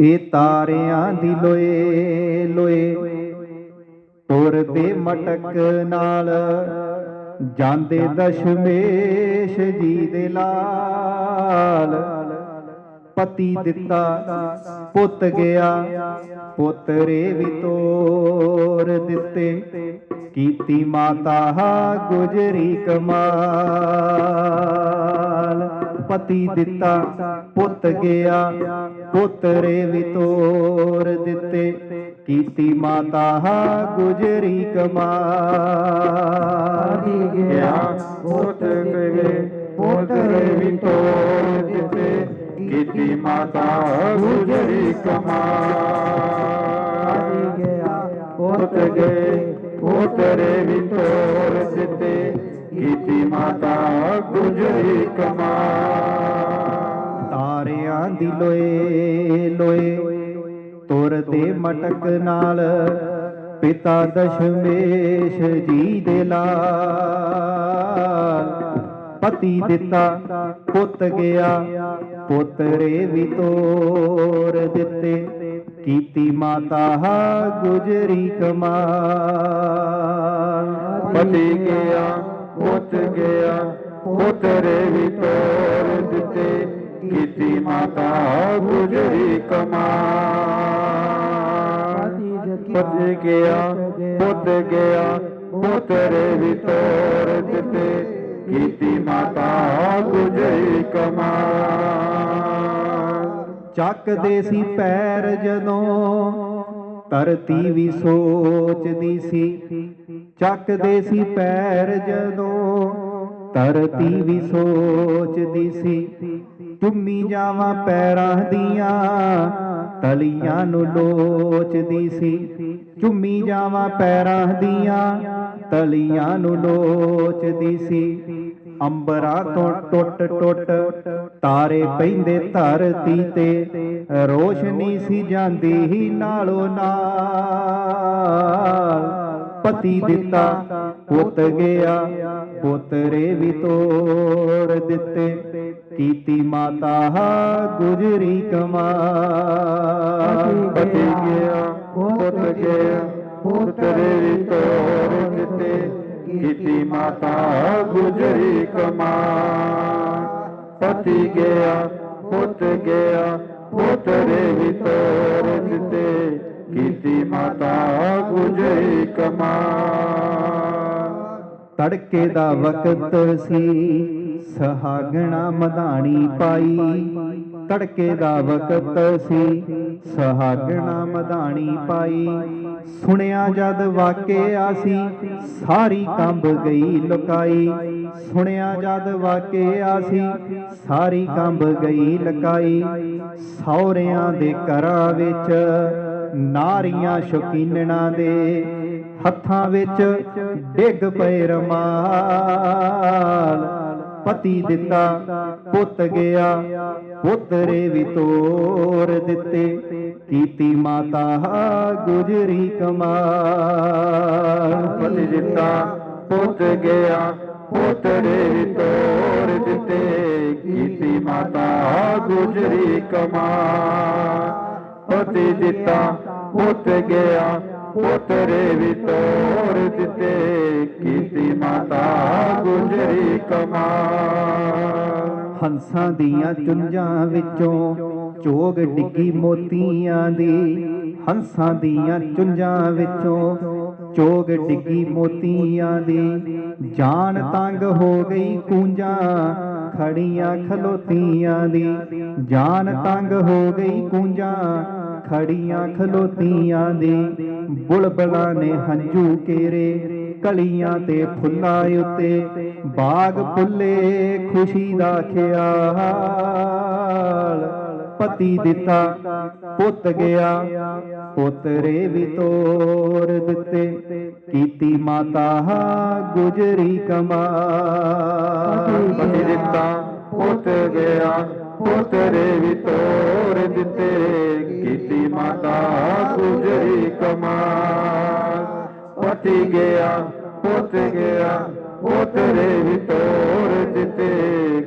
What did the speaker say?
ਇਹ ਤਾਰਿਆਂ ਦੀ ਲੋਏ ਲੋਏ। ਤੁਰਦੇ ਮਟਕ ਨਾਲ ਜਾਂਦੇ ਦਸ਼ਮੇਸ਼ ਜੀ ਦੇ ਲਾਲ। ਪਤੀ ਦਿੱਤਾ ਪੁੱਤ ਗਿਆ, ਪੁੱਤਰੇ ਵੀ ਤੋਰ ਦਿੱਤੇ। ਕੀਤੀ ਮਾਤਾ ਗੁਜਰੀ ਕਮਾਲ। ਪਤੀ ਦਿੱਤਾ ਪੁੱਤ ਗਿਆ, ਪੁੱਤਰੇ ਵੀ ਤੋਰ ਦਿੱਤੇ। ਕੀਤੀ ਮਾਤਾ ਗੁਜਰੀ ਕਮਾਲ। ਗਿਆ, ਪੁੱਤ ਗਏ ਪੁੱਤਰੇ ਵੀ ਤੋੜ ਦਿੱਤੇ। ਕੀਤੀ ਮਾਤਾ ਗੁਜਰੀ ਕਮਾਲ। ਗਿਆ, ਪੁੱਤ ਗਏ, ਪੁੱਤਰੇ ਵੀ ਤੋੜ ਦਿੱਤੇ। ਕੀਤੀ ਮਾਤਾ ਗੁਜਰੀ ਕਮਾਲ। ਤਾਰਿਆਂ ਦੀ ਲੋਏ ਲੋਏ। ਤੁਰਦੇ ਮਟਕ ਨਾਲ ਪਿਤਾ ਦਸ਼ਮੇਸ਼ ਜੀ ਦੇ ਲਾਲ। ਪਤੀ ਦਿੱਤਾ, ਪੁੱਤ ਗਿਆ, ਪੁੱਤਰੇ ਵੀ ਤੋਰ ਦਿੱਤੇ। ਕੀਤੀ ਮਾਤਾ ਗੁਜਰੀ ਕਮਾਲ। ਪਤੀ ਗਿਆ, ਪੁੱਤ ਗਿਆ, ਪੁੱਤਰੇ ਵੀ ਤੋੜ ਮਾਤਾ ਗੁਜਰੀ ਕਮਾਲ। ਪਤੀ ਗਿਆ ਪੁੱਤ ਗਿਆ ਪੁੱਤਰੇ ਵੀ ਤੋੜ ਦਿੱਤੇ। ਕੀਤੀ ਮਾਤਾ ਗੁਜਰੀ ਕਮਾਲ। ਚੱਕਦੇ ਸੀ ਪੈਰ ਜਦੋਂ ਧਰਤੀ ਵੀ ਸੋਚਦੀ ਸੀ। ਚੱਕਦੇ ਸੀ ਪੈਰ ਜਦੋਂ ਧਰਤੀ ਵੀ ਸੋਚਦੀ ਸੀ। ਚੁੰਮੀ ਜਾਵਾਂ ਪੈਰਾਂ ਦੀਆਂ, ਤਲੀਆਂ ਨੂੰ ਲੋਚਦੀ ਸੀ। ਚੁੰਮੀ ਜਾਵਾਂ ਪੈਰਾਂ ਦੀਆਂ, ਤਲੀਆਂ ਨੂੰ ਲੋਚਦੀ ਸੀ। ਅੰਬਰਾਂ ਤੋਂ ਟੁੱਟ ਟੁੱਟ ਤਾਰੇ ਪੈਂਦੇ ਧਰਤੀ ਤੇ, ਰੋਸ਼ਨੀ ਸੀ ਜਾਂਦੀ ਹੀ ਨਾਲੋਂ ਨਾਲ। ਪਤੀ ਦਿੱਤਾ ਪੁੱਤ ਗਿਆ ਪੁੱਤਰੇ ਵੀ ਤੋੜ ਦਿੱਤੇ। ਕੀਤੀ ਮਾਤਾ ਗੁਜਰੀ ਕਮਾਲ। ਪਤੀ ਗਿਆ ਪੁੱਤ ਗਿਆ ਪੁੱਤਰੇ ਵੀ ਤੋੜ ਦਿੱਤੇ। ਕੀਤੀ ਮਾਤਾ ਗੁਜਰੀ ਕਮਾਲ। ਪਤੀ ਗਿਆ ਪੁੱਤ ਗਿਆ ਪੁੱਤਰੇ ਵੀ ਤੋੜ ਦਿੱਤੇ। ਕੀਤੀ ਮਾਤਾ ਗੁਜਰੀ ਕਮਾਲ। ਤੜਕੇ ਦਾ ਵਕਤ ਸੀ, ਸਹਾਗਣਾ ਮਧਾਣੀ ਪਾਈ। ਤੜਕੇ ਦਾ ਵਕਤ ਸੀ, ਸਹਾਗਣਾ ਮਧਾਣੀ ਪਾਈ। ਸੁਣਿਆ ਜਦ ਵਾਕਿਆ ਸੀ, ਸਾਰੀ ਕੰਬ ਗਈ ਲੁਕਾਈ। ਸੁਣਿਆ ਜਦ ਵਾਕਿਆ ਸੀ, ਸਾਰੀ ਕੰਬ ਗਈ ਲੁਕਾਈ। ਸੌਰਿਆਂ ਦੇ ਘਰਾਂ ਵਿੱਚ, ਨਾਰੀਆਂ ਸ਼ੌਕੀਨਣਾ ਦੇ ਹੱਥਾਂ ਵਿੱਚ ਡਿੱਗ ਪਏ ਰਮਾਲ। ਪਤੀ ਦਿੱਤਾ, ਪੁੱਤ ਗਿਆ, ਪੁੱਤਰੇ ਵੀ ਤੋਰ ਦਿੱਤੇ। ਕੀਤੀ ਮਾਤਾ ਗੁਜਰੀ ਕਮਾਲ। ਪਤੀ ਦਿੱਤਾ, ਪੁੱਤ ਗਿਆ, ਪੁੱਤਰੇ ਵੀ ਤੋਰ ਦਿੱਤੇ। ਕੀਤੀ ਮਾਤਾ ਗੁਜਰੀ ਕਮਾਲ। ਪਤੀ ਦਿੱਤਾ, ਪੁੱਤ ਗਿਆ ਪੁੱਤਰੇ ਵੀ ਤੋੜ ਦਿੱਤੇ, ਕੀਤੀ ਮਾਤਾ ਗੁਜਰੀ ਕਮਾਲ। ਹੰਸਾਂ ਦੀਆਂ ਚੁੰਝਾਂ ਵਿੱਚੋਂ ਚੋਗ ਡਿੱਗੀ ਮੋਤੀਆਂ ਦੀ। ਹੰਸਾਂ ਦੀਆਂ ਚੁੰਝਾਂ ਵਿੱਚੋਂ ਚੋਗ ਡਿੱਗੀ ਮੋਤੀਆਂ ਦੀ। ਜਾਨ ਤੰਗ ਹੋ ਗਈ ਕੂੰਜਾਂ, ਖੜੀਆਂ ਖਲੋਤੀਆਂ ਦੀ। ਜਾਨ ਤੰਗ ਹੋ ਗਈ ਕੂੰਜਾਂ ਖੜੀਆਂ ਖਲੋਤੀਆਂ ਦੀ ਬੁਲਬਲਾਂ ਨੇ ਹੰਝੂ ਕੇਰੇ ਕਲੀਆਂ ਤੇ ਫੁੱਲਾਂ ਉੱਤੇ ਬਾਗ ਫੁੱਲੇ ਖੁਸ਼ੀ ਦਾ ਖਿਆਲ। ਪਤੀ ਦਿੱਤਾ, ਪੁੱਤ ਗਿਆ, ਪੁੱਤਰੇ ਵੀ ਤੋਰ ਦਿੱਤੇ, ਕੀਤੀ ਮਾਤਾ ਗੁਜਰੀ ਕਮਾਲ। ਪਤੀ ਦਿੱਤਾ, ਪੁੱਤ ਗਿਆ ਪੁੱਤਰੇ ਵੀ ਤੋਰ ਦਿੱਤੇ, ਕੀਤੀ ਮਾਤਾ ਗੁਜਰੀ ਕਮਾਲ। ਪਤੀ ਗਿਆ, ਪੁੱਤ ਗਿਆ ਪੁੱਤਰੇ ਵੀ ਤੋਰ ਦਿੱਤੇ